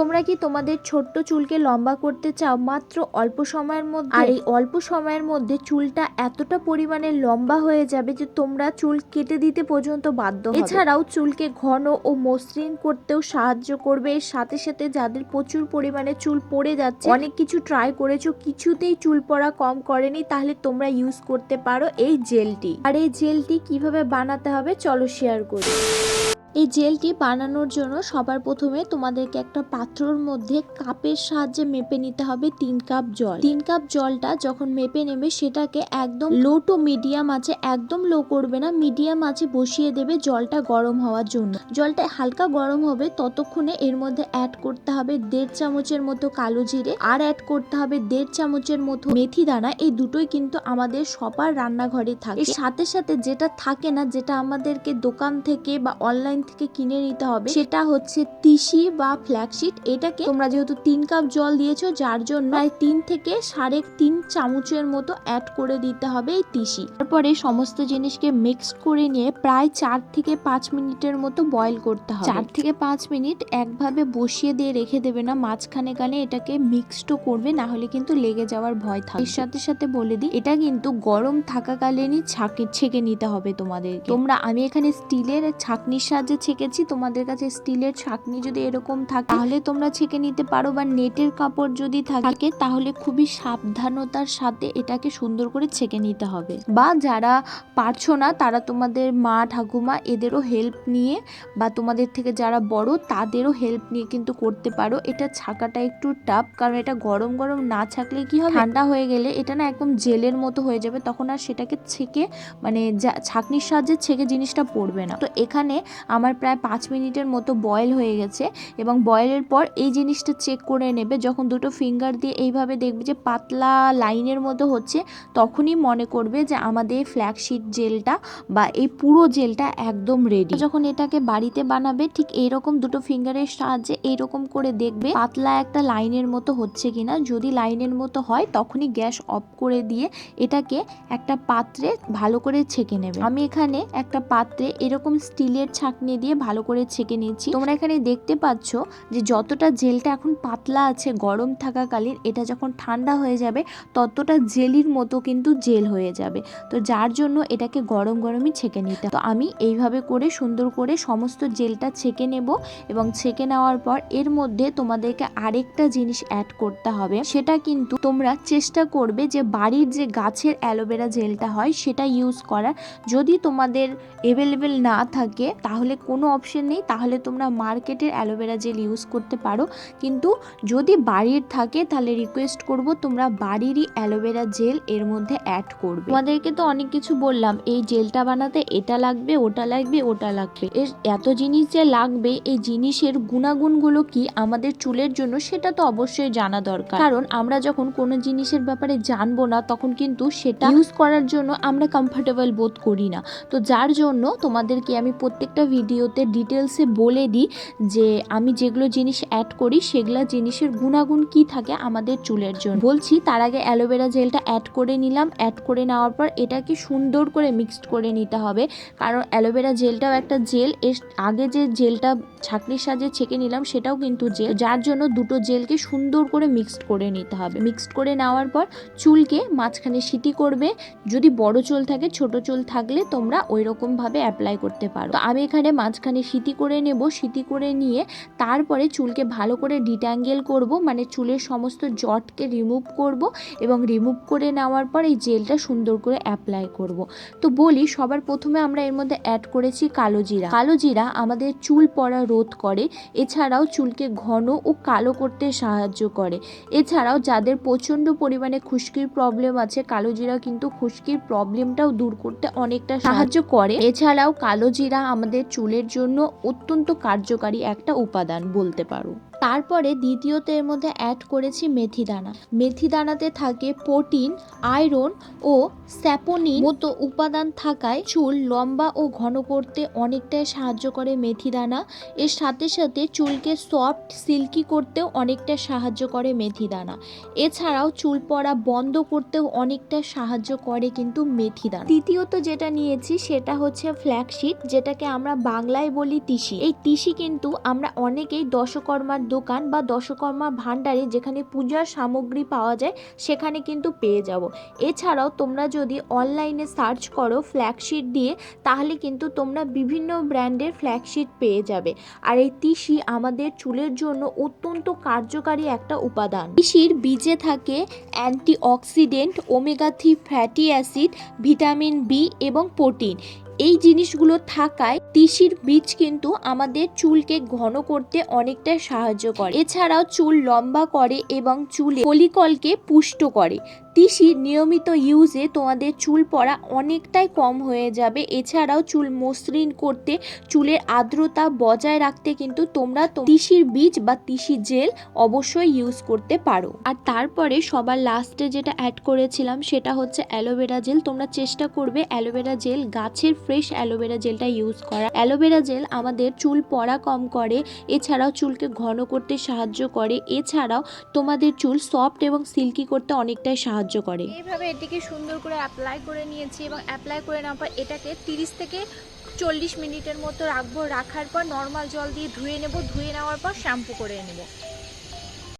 তোমরা কি তোমাদের ছোট্ট চুলকে লম্বা করতে চাও মাত্র অল্প সময়ের মধ্যে? আর এই অল্প সময়ের মধ্যে চুলটা এতটা পরিমাণে লম্বা হয়ে যাবে যে তোমরা চুল কেটে দিতে পর্যন্ত বাধ্য এছাড়াও চুলকে ঘন ও মসৃণ করতেও সাহায্য করবে। এর সাথে সাথে যাদের প্রচুর পরিমাণে চুল পড়ে যাচ্ছে অনেক কিছু ট্রাই করেছ কিছুতেই চুল পড়া কম করেনি তাহলে তোমরা ইউজ করতে পারো এই জেলটি আর এই জেলটি কীভাবে বানাতে হবে চলো শেয়ার করি। এই জেলটি বানানোর জন্য সবার প্রথমে তোমাদেরকে একটা পাত্রর মধ্যে কাপের সাহায্যে মেপে নিতে হবে তিন কাপ জল। তিন কাপ জলটা যখন মেপে নেবে সেটাকে একদম লো টু মিডিয়াম আছে একদম লো করবে না মিডিয়াম আছে বসিয়ে দেবে জলটা গরম হওয়ার জন্য। জলটা হালকা গরম হবে, ততক্ষণে এর মধ্যে অ্যাড করতে হবে দেড় চামচের মতো কালো জিরে আর অ্যাড করতে হবে দেড় চামচের মতো মেথি দানা। এই দুটোই কিন্তু আমাদের সবার রান্নাঘরে থাকে। সাথে সাথে যেটা থাকে না, যেটা আমাদেরকে দোকান থেকে বা অনলাইন থেকে কিনে নিতে হবে। সেটা হচ্ছে তিসি বা ফ্ল্যাক্সিড এটাকে তোমরা যেহেতু তিন কাপ জল দিয়েছ, যার জন্য প্রায় তিন থেকে সাড়ে তিন চামচের মতো অ্যাড করে দিতে হবে এই তিসি। তারপরে সমস্ত জিনিসকে মিক্সড করে নিয়ে প্রায় চার থেকে পাঁচ মিনিটের মতো বয়েল করতে হবে। চার থেকে পাঁচ মিনিট একভাবে বসিয়ে দিয়ে রেখে দেবে না। মাঝখানে কানে এটাকে মিক্সডও করবে, না হলে কিন্তু লেগে যাওয়ার ভয় থাকে এর সাথে সাথে বলে দিই, এটা কিন্তু গরম থাকাকালীনই ছাঁকে, ছেঁকে নিতে হবে তোমাদের তোমরা, আমি এখানে স্টিলের ছাঁকনির সাহায্যে ছেঁকেছি, তোমাদের কাছে স্টিলের ছাকনি যদি এরকম থাকে, তাহলে তোমরা ছেঁকে নিতে পারো বা নেটের কাপড় যদি থাকে, তাহলে খুবই সাবধানতার সাথে এটাকে সুন্দর করে ছেঁকে নিতে হবে। বা যারা পারছ না, তারা তোমাদের মা, ঠাকুমা এদেরও হেল্প নিয়ে বা তোমাদের থেকে যারা বড়, তাদেরও হেল্প নিয়ে কিন্তু করতে পারো। এটা ছাকাটা একটু টাফ কারণ এটা গরম গরম না ছাকলে কি হবে? ঠান্ডা হয়ে গেলে এটা না একদম জেলের মতো হয়ে যাবে, তখন আর সেটাকে ছেঁকে মানে যা, ছাকনির সাহায্যে ছেঁকে জিনিসটা পড়বে না। তো এখানে আমার প্রায় পাঁচ মিনিটের মতো বয়েল হয়ে গেছে এবং বয়েলের পর এই জিনিসটা চেক করে নেবে। যখন দুটো ফিঙ্গার দিয়ে এইভাবে দেখবে যে পাতলা লাইনের মতো হচ্ছে, তখনই মনে করবে যে আমাদের ফ্ল্যাগশিট জেলটা বা এই পুরো জেলটা একদম রেডি যখন এটাকে বাড়িতে বানাবে, ঠিক এইরকম দুটো ফিঙ্গারের সাহায্যে এইরকম করে দেখবে পাতলা একটা লাইনের মতো হচ্ছে কিনা। যদি লাইনের মতো হয়, তখনই গ্যাস অফ করে দিয়ে এটাকে একটা পাত্রে ভালো করে ছেঁকে নেবে। আমি এখানে একটা পাত্রে এরকম স্টিলের ছাঁকনি দিয়ে ভালো করে ছেঁকে নিচ্ছি। তোমরা এখানে দেখতে পাচ্ছ যে যতটা জেলটা এখন পাতলা আছে, গরম থাকাকালীন, এটা যখন ঠান্ডা হয়ে যাবে, ততটা জেলির মতো কিন্তু জেল হয়ে যাবে। তো যার জন্য এটাকে গরম গরমই ছেঁকে নিতে তো আমি এইভাবে করে সুন্দর করে সমস্ত জেলটা ছেঁকে নেব এবং ছেঁকে নেওয়ার পর এর মধ্যে তোমাদেরকে আরেকটা জিনিস অ্যাড করতে হবে। সেটা কিন্তু তোমরা চেষ্টা করবে যে বাড়ির যে গাছের অ্যালোভেরা জেলটা হয়, সেটা ইউজ করার। যদি তোমাদের অ্যাভেলেবেল না থাকে, তাহলে কোনো অপশন নেই, তাহলে তোমরা মার্কেটের অ্যালোভেরা জেল ইউজ করতে পারো। কিন্তু যদি বাড়ির থাকে, তাহলে রিকোয়েস্ট করব তোমরা বাড়িরই অ্যালোভেরা জেল এর মধ্যে অ্যাড করবে। তোমাদেরকে তো অনেক কিছু বললাম, এই জেলটা বানাতে এটা লাগবে, ওটা লাগবে ওটা লাগবে। এর এত জিনিস যে লাগবে, এই জিনিসের গুণাগুণগুলো কি আমাদের চুলের জন্য, সেটা তো অবশ্যই জানা দরকার। কারণ আমরা যখন কোনো জিনিসের ব্যাপারে জানব না, তখন কিন্তু সেটা ইউজ করার জন্য আমরা কমফোর্টেবল বোধ করি না। তো যার জন্য তোমাদেরকে আমি প্রত্যেকটা ভিডিওতে ডিটেলসে বলে দিই যে আমি যেগুলো জিনিস অ্যাড করি, সেগুলো জিনিসের গুণাগুণ কি থাকে আমাদের চুলের জন্য। বলছি, তার আগে অ্যালোভেরা জেলটা অ্যাড করে নিলাম। অ্যাড করে নেওয়ার পর এটাকে সুন্দর করে মিক্সড করে নিতে হবে। কারণ অ্যালোভেরা জেলটাও একটা জেল এর আগে যে জেলটা ছাকনির সাহায্যে ছেঁকে নিলাম, সেটাও কিন্তু জেল যার জন্য দুটো জেলকে সুন্দর করে মিক্সড করে নিতে হবে। মিক্সড করে নেওয়ার পর চুলকে মাঝখানে সিটি করবে। যদি বড় চুল থাকে, ছোট চুল থাকলে তোমরা ওই রকম ভাবে অ্যাপ্লাই করতে পারো। তো আমি এখানে মাঝখানে সিটি করে নেব সিটি করে নিয়ে তারপরে চুলকে ভালো করে ডিট্যাঙ্গেল করব মানে চুলের সমস্ত জটকে রিমুভ করব এবং রিমুভ করে নেওয়ার পর এই জেলটা সুন্দর করে অ্যাপ্লাই করব। তো বলি সবার প্রথমে আমরা এর মধ্যে অ্যাড করেছি কালো জিরা। কালো জিরা আমাদের চুল পড়া রোধ করে এছাড়াও চুলকে ঘন ও কালো করতে সাহায্য করে। এছাড়াও যাদের প্রচণ্ড পরিমাণে খুশকির প্রবলেম আছে কালো জিরা কিন্তু খুশকির প্রবলেমটাও দূর করতে অনেকটা সাহায্য করে। এছাড়াও কালো জিরা আমাদের চুলের জন্য অত্যন্ত কার্যকারী একটা উপাদান বলতে পারো। তারপরে দ্বিতীয়ত এর মধ্যে অ্যাড করেছি মেথি দানা মেথি দানাতে থাকে প্রোটিন আয়রন ও স্যাপোনিন মতো উপাদান থাকায় চুল লম্বা ও ঘন করতে অনেকটাই সাহায্য করে মেথি দানা এর সাথে সাথে চুলকে সফট সিল্কি করতেও অনেকটা সাহায্য করে মেথি দানা এছাড়াও চুল পড়া বন্ধ করতেও অনেকটা সাহায্য করে কিন্তু মেথি দানা তৃতীয়ত যেটা নিয়েছি সেটা হচ্ছে ফ্ল্যাগশিট যেটাকে আমরা বাংলায় বলি তিসি। এই তিসি কিন্তু আমরা অনেকেই দশকর্মার দোকান বা দশকর্মা ভাণ্ডারে যেখানে পূজার সামগ্রী পাওয়া যায়, সেখানে কিন্তু পেয়ে যাব। এছাড়াও তোমরা যদি অনলাইনে সার্চ করো ফ্ল্যাগশিট দিয়ে, তাহলে কিন্তু তোমরা বিভিন্ন ব্র্যান্ডের ফ্ল্যাগশিট পেয়ে যাবে। আর এই তিসি আমাদের চুলের জন্য অত্যন্ত কার্যকারী একটা উপাদান। তিসির বীজে থাকে antioxidant omega three fatty acid, vitamin B এবং প্রোটিন। এই জিনিসগুলো থাকায় তিসির বীজ কিন্তু আমাদের চুলকে ঘন করতে অনেকটা সাহায্য করে। এছাড়াও চুল লম্বা করে এবং চুলে কলিকলকে পুষ্ট করে। তিসি নিয়মিত ইউজে তোমাদের চুল পড়া অনেকটাই কম হয়ে যাবে। এছাড়াও চুল মসৃণ করতে, চুলের আর্দ্রতা বজায় রাখতে কিন্তু তোমরা তিসির বীজ বা তিসি জেল অবশ্যই ইউজ করতে পারো। আর তারপরে সবার লাস্টে যেটা অ্যাড করেছিলাম সেটা হচ্ছে অ্যালোভেরা জেল। তোমরা চেষ্টা করবে অ্যালোভেরা জেল, গাছের ফ্রেশ অ্যালোভেরা জেলটা ইউজ করা। অ্যালোভেরা জেল আমাদের চুল পড়া কম করে, এছাড়াও চুলকে ঘন করতে সাহায্য করে। এছাড়াও তোমাদের চুল সফট এবং সিল্কি করতে অনেকটাই সাহায্য করে। এইভাবে এটিকে সুন্দর করে অ্যাপ্লাই করে নিয়েছি এবং অ্যাপ্লাই করে নেওয়ার পর এটাকে তিরিশ থেকে চল্লিশ মিনিটের মতো রাখব। রাখার পর নর্মাল জল দিয়ে ধুয়ে নেব, ধুয়ে নেওয়ার পর শ্যাম্পু করে নেব।